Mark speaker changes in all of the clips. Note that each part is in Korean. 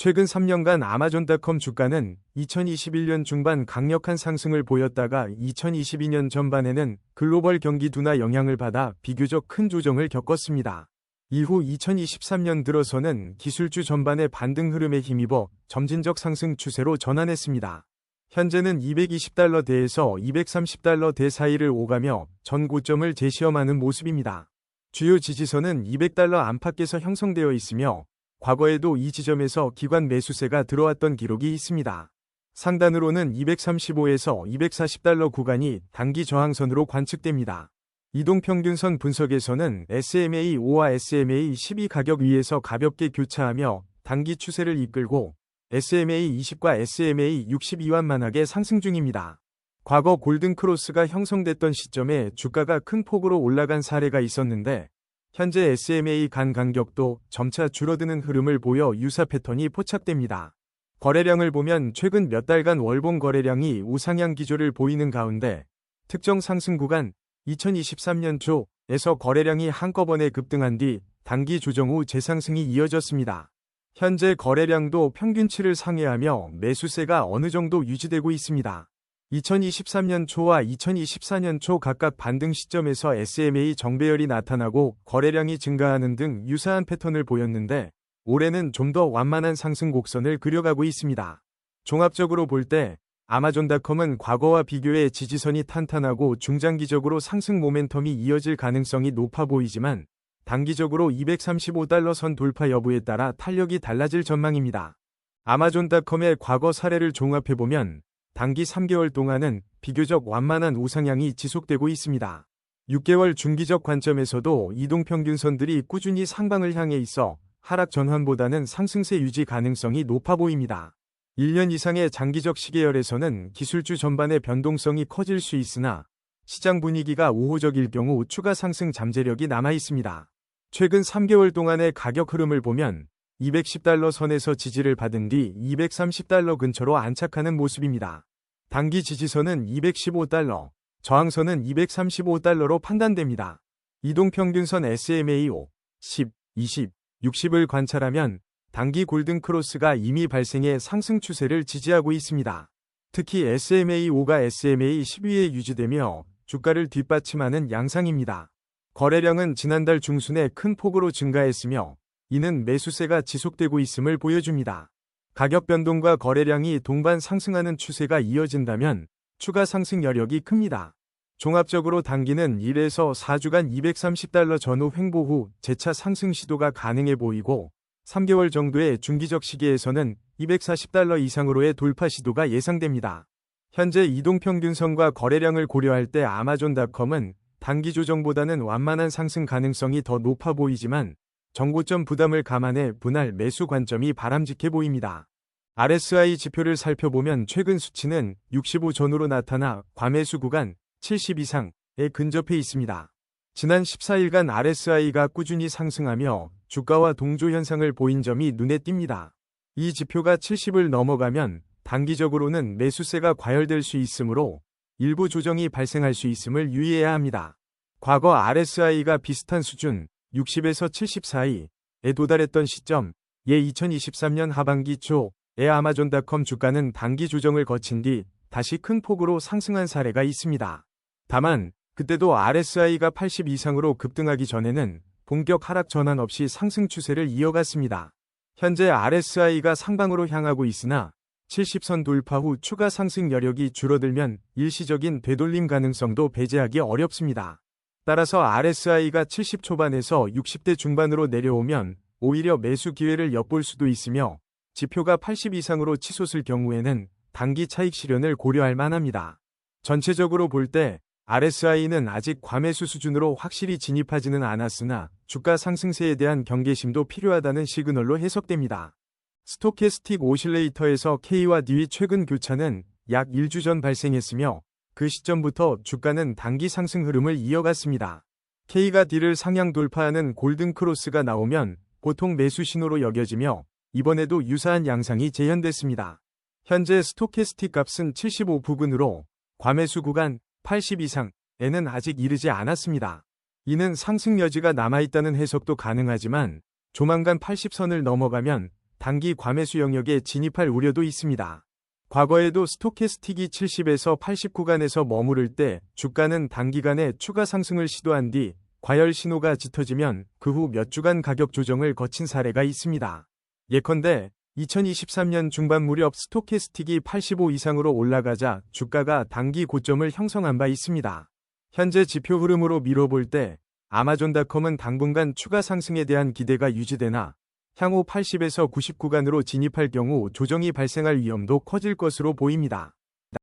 Speaker 1: 최근 3년간 아마존닷컴 주가는 2021년 중반 강력한 상승을 보였다가 2022년 전반에는 글로벌 경기 둔화 영향을 받아 비교적 큰 조정을 겪었습니다. 이후 2023년 들어서는 기술주 전반의 반등 흐름에 힘입어 점진적 상승 추세로 전환했습니다. 현재는 220달러대에서 230달러대 사이를 오가며 전 고점을 재시험하는 모습입니다. 주요 지지선은 200달러 안팎에서 형성되어 있으며 과거에도 이 지점에서 기관 매수세가 들어왔던 기록이 있습니다. 상단으로는 235에서 240달러 구간이 단기 저항선으로 관측됩니다. 이동평균선 분석에서는 SMA5와 SMA12 가격 위에서 가볍게 교차하며 단기 추세를 이끌고 SMA20과 SMA62완만하게 상승 중입니다. 과거 골든크로스가 형성됐던 시점에 주가가 큰 폭으로 올라간 사례가 있었는데 현재 SMA 간 간격도 점차 줄어드는 흐름을 보여 유사 패턴이 포착됩니다. 거래량을 보면 최근 몇 달간 월봉 거래량이 우상향 기조를 보이는 가운데 특정 상승 구간 2023년 초에서 거래량이 한꺼번에 급등한 뒤 단기 조정 후 재상승이 이어졌습니다. 현재 거래량도 평균치를 상회하며 매수세가 어느 정도 유지되고 있습니다. 2023년 초와 2024년 초 각각 반등 시점에서 SMA 정배열이 나타나고 거래량이 증가하는 등 유사한 패턴을 보였는데 올해는 좀 더 완만한 상승 곡선을 그려가고 있습니다. 종합적으로 볼 때 아마존닷컴은 과거와 비교해 지지선이 탄탄하고 중장기적으로 상승 모멘텀이 이어질 가능성이 높아 보이지만 단기적으로 235달러 선 돌파 여부에 따라 탄력이 달라질 전망입니다. 아마존닷컴의 과거 사례를 종합해보면 단기 3개월 동안은 비교적 완만한 우상향이 지속되고 있습니다. 6개월 중기적 관점에서도 이동평균선들이 꾸준히 상방을 향해 있어 하락 전환보다는 상승세 유지 가능성이 높아 보입니다. 1년 이상의 장기적 시계열에서는 기술주 전반의 변동성이 커질 수 있으나 시장 분위기가 우호적일 경우 추가 상승 잠재력이 남아 있습니다. 최근 3개월 동안의 가격 흐름을 보면 210달러 선에서 지지를 받은 뒤 230달러 근처로 안착하는 모습입니다. 단기 지지선은 215달러, 저항선은 235달러로 판단됩니다. 이동평균선 SMA5, 10, 20, 60을 관찰하면 단기 골든 크로스가 이미 발생해 상승 추세를 지지하고 있습니다. 특히 SMA5가 SMA12에 유지되며 주가를 뒷받침하는 양상입니다. 거래량은 지난달 중순에 큰 폭으로 증가했으며 이는 매수세가 지속되고 있음을 보여줍니다. 가격 변동과 거래량이 동반 상승하는 추세가 이어진다면 추가 상승 여력이 큽니다. 종합적으로 단기는 1에서 4주간 230달러 전후 횡보 후 재차 상승 시도가 가능해 보이고 3개월 정도의 중기적 시기에서는 240달러 이상으로의 돌파 시도가 예상됩니다. 현재 이동평균선과 거래량을 고려할 때 아마존닷컴은 단기 조정보다는 완만한 상승 가능성이 더 높아 보이지만 정고점 부담을 감안해 분할 매수 관점이 바람직해 보입니다. RSI 지표를 살펴보면 최근 수치는 65 전후로 나타나 과매수 구간 70 이상에 근접해 있습니다. 지난 14일간 RSI가 꾸준히 상승하며 주가와 동조 현상을 보인 점이 눈에 띕니다. 이 지표가 70을 넘어가면 단기적으로는 매수세가 과열될 수 있으므로 일부 조정이 발생할 수 있음을 유의해야 합니다. 과거 RSI가 비슷한 수준 60에서 70 사이에 도달했던 시점, 예 2023년 하반기 초에 아마존닷컴 주가는 단기 조정을 거친 뒤 다시 큰 폭으로 상승한 사례가 있습니다. 다만 그때도 RSI가 80 이상으로 급등하기 전에는 본격 하락 전환 없이 상승 추세를 이어갔습니다. 현재 RSI가 상방으로 향하고 있으나 70선 돌파 후 추가 상승 여력이 줄어들면 일시적인 되돌림 가능성도 배제하기 어렵습니다. 따라서 RSI가 70 초반에서 60대 중반으로 내려오면 오히려 매수 기회를 엿볼 수도 있으며 지표가 80 이상으로 치솟을 경우에는 단기 차익 실현을 고려할 만합니다. 전체적으로 볼 때 RSI는 아직 과매수 수준으로 확실히 진입하지는 않았으나 주가 상승세에 대한 경계심도 필요하다는 시그널로 해석됩니다. 스토캐스틱 오실레이터에서 K와 D의 최근 교차는 약 1주 전 발생했으며 그 시점부터 주가는 단기 상승 흐름을 이어갔습니다. K가 D를 상향 돌파하는 골든 크로스가 나오면 보통 매수 신호로 여겨지며 이번에도 유사한 양상이 재현됐습니다. 현재 스토캐스틱 값은 75 부근으로 과매수 구간 80 이상에는 아직 이르지 않았습니다. 이는 상승 여지가 남아있다는 해석도 가능하지만 조만간 80선을 넘어가면 단기 과매수 영역에 진입할 우려도 있습니다. 과거에도 스토캐스틱이 70에서 80 구간에서 머무를 때 주가는 단기간에 추가 상승을 시도한 뒤 과열 신호가 짙어지면 그 후 몇 주간 가격 조정을 거친 사례가 있습니다. 예컨대 2023년 중반 무렵 스토캐스틱이 85 이상으로 올라가자 주가가 단기 고점을 형성한 바 있습니다. 현재 지표 흐름으로 미뤄볼 때 아마존닷컴은 당분간 추가 상승에 대한 기대가 유지되나 향후 80에서 90 구간으로 진입할 경우 조정이 발생할 위험도 커질 것으로 보입니다.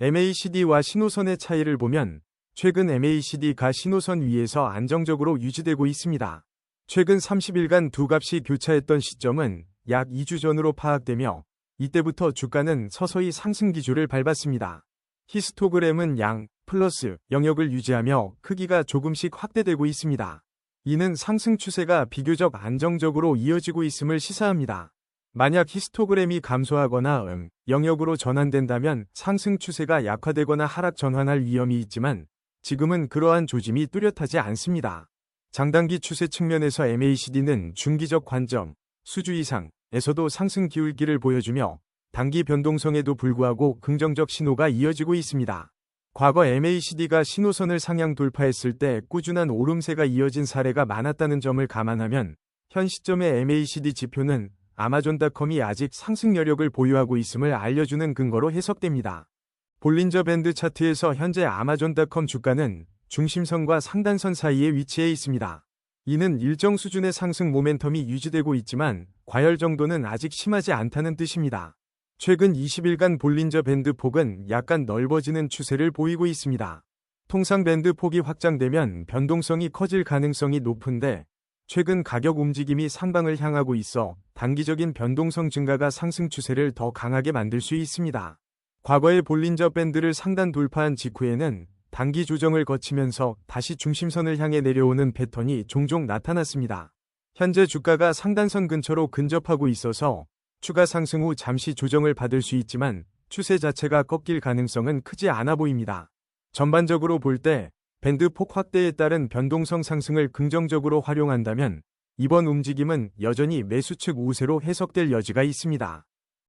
Speaker 1: MACD와 신호선의 차이를 보면 최근 MACD가 신호선 위에서 안정적으로 유지되고 있습니다. 최근 30일간 두 값이 교차했던 시점은 약 2주 전으로 파악되며 이때부터 주가는 서서히 상승 기조를 밟았습니다. 히스토그램은 양, 플러스 영역을 유지하며 크기가 조금씩 확대되고 있습니다. 이는 상승 추세가 비교적 안정적으로 이어지고 있음을 시사합니다. 만약 히스토그램이 감소하거나 음, 영역으로 전환된다면 상승 추세가 약화되거나 하락 전환할 위험이 있지만 지금은 그러한 조짐이 뚜렷하지 않습니다. 장단기 추세 측면에서 MACD는 중기적 관점, 수주 이상에서도 상승 기울기를 보여주며 단기 변동성에도 불구하고 긍정적 신호가 이어지고 있습니다. 과거 MACD가 신호선을 상향 돌파했을 때 꾸준한 오름세가 이어진 사례가 많았다는 점을 감안하면 현 시점의 MACD 지표는 아마존닷컴이 아직 상승 여력을 보유하고 있음을 알려주는 근거로 해석됩니다. 볼린저 밴드 차트에서 현재 아마존닷컴 주가는 중심선과 상단선 사이에 위치해 있습니다. 이는 일정 수준의 상승 모멘텀이 유지되고 있지만 과열 정도는 아직 심하지 않다는 뜻입니다. 최근 20일간 볼린저 밴드 폭은 약간 넓어지는 추세를 보이고 있습니다. 통상 밴드 폭이 확장되면 변동성이 커질 가능성이 높은데 최근 가격 움직임이 상방을 향하고 있어 단기적인 변동성 증가가 상승 추세를 더 강하게 만들 수 있습니다. 과거의 볼린저 밴드를 상단 돌파한 직후에는 단기 조정을 거치면서 다시 중심선을 향해 내려오는 패턴이 종종 나타났습니다. 현재 주가가 상단선 근처로 근접하고 있어서 추가 상승 후 잠시 조정을 받을 수 있지만 추세 자체가 꺾일 가능성은 크지 않아 보입니다. 전반적으로 볼 때 밴드 폭 확대에 따른 변동성 상승을 긍정적으로 활용한다면 이번 움직임은 여전히 매수 측 우세로 해석될 여지가 있습니다.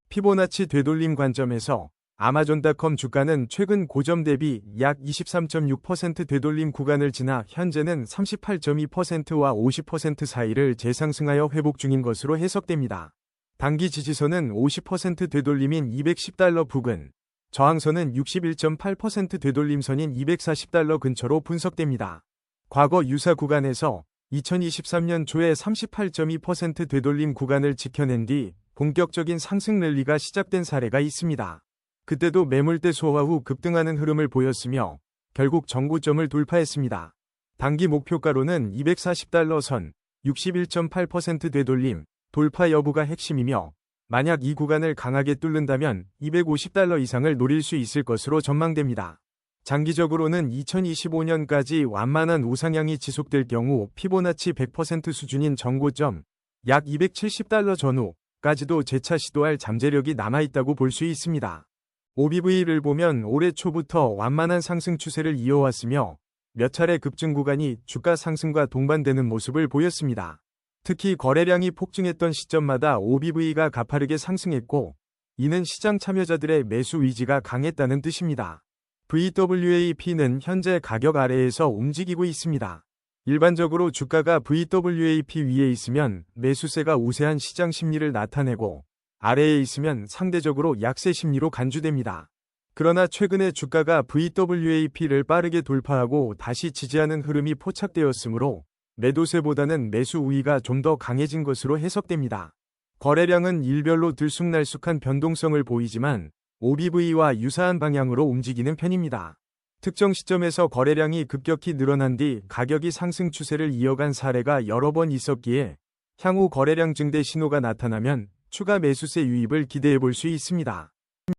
Speaker 1: 피보나치 되돌림 관점에서 아마존닷컴 주가는 최근 고점 대비 약 23.6% 되돌림 구간을 지나 현재는 38.2%와 50% 사이를 재상승하여 회복 중인 것으로 해석됩니다. 단기 지지선은 50% 되돌림인 210달러 부근, 저항선은 61.8% 되돌림선인 240달러 근처로 분석됩니다. 과거 유사 구간에서 2023년 초에 38.2% 되돌림 구간을 지켜낸 뒤 본격적인 상승 랠리가 시작된 사례가 있습니다. 그때도 매물대 소화 후 급등하는 흐름을 보였으며 결국 정고점을 돌파했습니다. 단기 목표가로는 240달러 선, 61.8% 되돌림, 돌파 여부가 핵심이며 만약 이 구간을 강하게 뚫는다면 250달러 이상을 노릴 수 있을 것으로 전망됩니다. 장기적으로는 2025년까지 완만한 우상향이 지속될 경우 피보나치 100% 수준인 정고점 약 270달러 전후까지도 재차 시도할 잠재력이 남아있다고 볼 수 있습니다. OBV를 보면 올해 초부터 완만한 상승 추세를 이어왔으며 몇 차례 급증 구간이 주가 상승과 동반되는 모습을 보였습니다. 특히 거래량이 폭증했던 시점마다 OBV가 가파르게 상승했고 이는 시장 참여자들의 매수 의지가 강했다는 뜻입니다. VWAP는 현재 가격 아래에서 움직이고 있습니다. 일반적으로 주가가 VWAP 위에 있으면 매수세가 우세한 시장 심리를 나타내고 아래에 있으면 상대적으로 약세 심리로 간주됩니다. 그러나 최근에 주가가 VWAP를 빠르게 돌파하고 다시 지지하는 흐름이 포착되었으므로 매도세보다는 매수 우위가 좀 더 강해진 것으로 해석됩니다. 거래량은 일별로 들쑥날쑥한 변동성을 보이지만 OBV와 유사한 방향으로 움직이는 편입니다. 특정 시점에서 거래량이 급격히 늘어난 뒤 가격이 상승 추세를 이어간 사례가 여러 번 있었기에 향후 거래량 증대 신호가 나타나면 추가 매수세 유입을 기대해 볼 수 있습니다.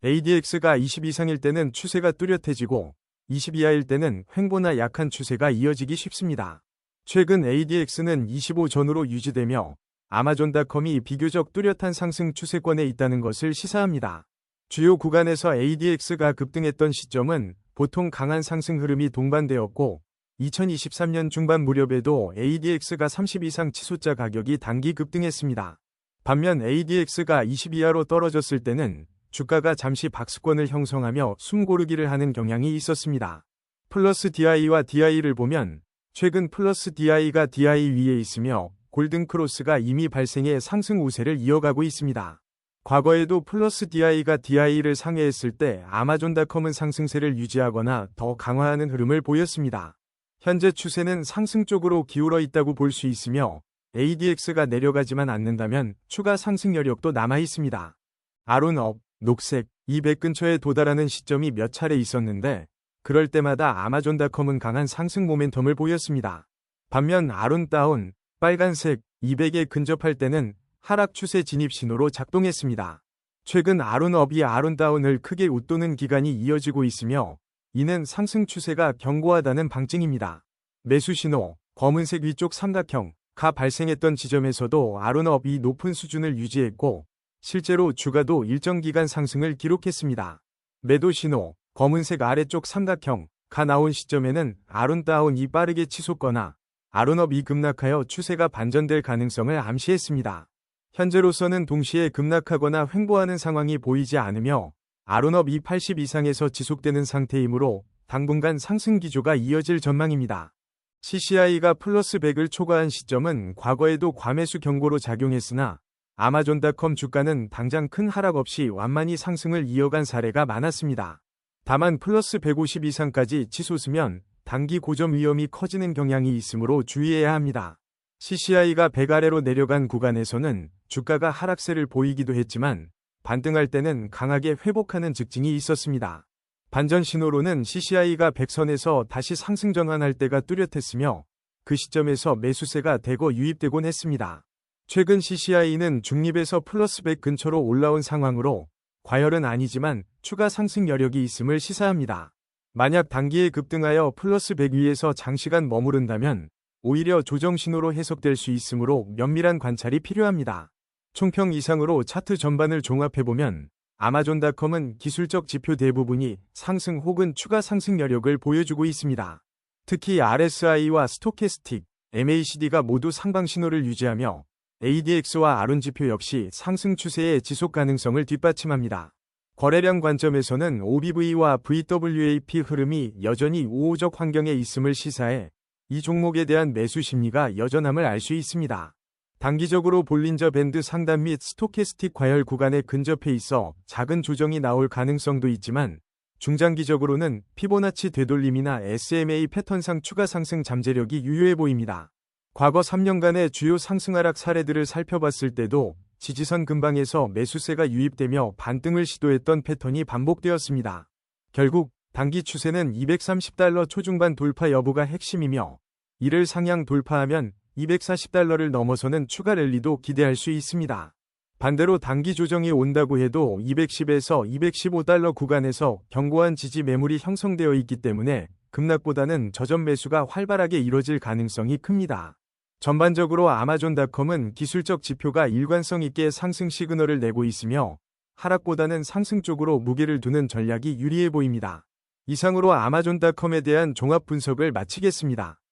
Speaker 1: ADX가 20 이상일 때는 추세가 뚜렷해지고 20 이하일 때는 횡보나 약한 추세가 이어지기 쉽습니다. 최근 ADX는 25 전후로 유지되며 아마존닷컴이 비교적 뚜렷한 상승 추세권에 있다는 것을 시사합니다. 주요 구간에서 ADX가 급등했던 시점은 보통 강한 상승 흐름이 동반되었고 2023년 중반 무렵에도 ADX가 30 이상 치솟자 가격이 단기 급등했습니다. 반면 ADX가 20 이하로 떨어졌을 때는 주가가 잠시 박스권을 형성하며 숨고르기를 하는 경향이 있었습니다. 플러스 DI와 DI를 보면 최근 플러스 DI가 DI 위에 있으며 골든 크로스가 이미 발생해 상승 우세를 이어가고 있습니다. 과거에도 플러스 DI가 DI를 상회했을 때 아마존닷컴은 상승세를 유지하거나 더 강화하는 흐름을 보였습니다. 현재 추세는 상승 쪽으로 기울어 있다고 볼 수 있으며 ADX가 내려가지만 않는다면 추가 상승 여력도 남아 있습니다. 아론업, 녹색, 200 근처에 도달하는 시점이 몇 차례 있었는데 그럴 때마다 아마존닷컴은 강한 상승 모멘텀을 보였습니다. 반면 아론다운, 빨간색, 200에 근접할 때는 하락 추세 진입 신호로 작동했습니다. 최근 아론업이 아론다운을 크게 웃도는 기간이 이어지고 있으며 이는 상승 추세가 견고하다는 방증입니다. 매수 신호, 검은색 위쪽 삼각형, 가 발생했던 지점에서도 아론업이 높은 수준을 유지했고 실제로 주가도 일정 기간 상승을 기록했습니다. 매도 신호, 검은색 아래쪽 삼각형, 가 나온 시점에는 아론다운이 빠르게 치솟거나 아론업이 급락하여 추세가 반전될 가능성을 암시했습니다. 현재로서는 동시에 급락하거나 횡보하는 상황이 보이지 않으며 아론업이 80 이상에서 지속되는 상태이므로 당분간 상승 기조가 이어질 전망입니다. CCI가 플러스 100을 초과한 시점은 과거에도 과매수 경고로 작용했으나 아마존닷컴 주가는 당장 큰 하락 없이 완만히 상승을 이어간 사례가 많았습니다. 다만 플러스 150 이상까지 치솟으면 단기 고점 위험이 커지는 경향이 있으므로 주의해야 합니다. CCI가 100 아래로 내려간 구간에서는 주가가 하락세를 보이기도 했지만 반등할 때는 강하게 회복하는 특징이 있었습니다. 반전 신호로는 CCI가 100선에서 다시 상승 전환할 때가 뚜렷했으며 그 시점에서 매수세가 대거 유입되곤 했습니다. 최근 CCI는 중립에서 플러스 100 근처로 올라온 상황으로 과열은 아니지만 추가 상승 여력이 있음을 시사합니다. 만약 단기에 급등하여 플러스 100 위에서 장시간 머무른다면 오히려 조정 신호로 해석될 수 있으므로 면밀한 관찰이 필요합니다. 총평 이상으로 차트 전반을 종합해보면 아마존닷컴은 기술적 지표 대부분이 상승 혹은 추가 상승 여력을 보여주고 있습니다. 특히 RSI와 스토캐스틱, MACD가 모두 상방 신호를 유지하며 ADX와 아론 지표 역시 상승 추세의 지속 가능성을 뒷받침합니다. 거래량 관점에서는 OBV와 VWAP 흐름이 여전히 우호적 환경에 있음을 시사해 이 종목에 대한 매수 심리가 여전함을 알 수 있습니다. 단기적으로 볼린저 밴드 상단 및 스토캐스틱 과열 구간에 근접해 있어 작은 조정이 나올 가능성도 있지만 중장기적으로는 피보나치 되돌림이나 SMA 패턴상 추가 상승 잠재력이 유효해 보입니다. 과거 3년간의 주요 상승 하락 사례들을 살펴봤을 때도 지지선 근방에서 매수세가 유입되며 반등을 시도했던 패턴이 반복되었습니다. 결국 단기 추세는 230달러 초중반 돌파 여부가 핵심이며 이를 상향 돌파하면 240달러를 넘어서는 추가 랠리도 기대할 수 있습니다. 반대로 단기 조정이 온다고 해도 210에서 215달러 구간에서 견고한 지지 매물이 형성되어 있기 때문에 급락보다는 저점 매수가 활발하게 이뤄질 가능성이 큽니다. 전반적으로 아마존닷컴은 기술적 지표가 일관성 있게 상승 시그널을 내고 있으며 하락보다는 상승 쪽으로 무게를 두는 전략이 유리해 보입니다. 이상으로 아마존닷컴에 대한 종합 분석을 마치겠습니다.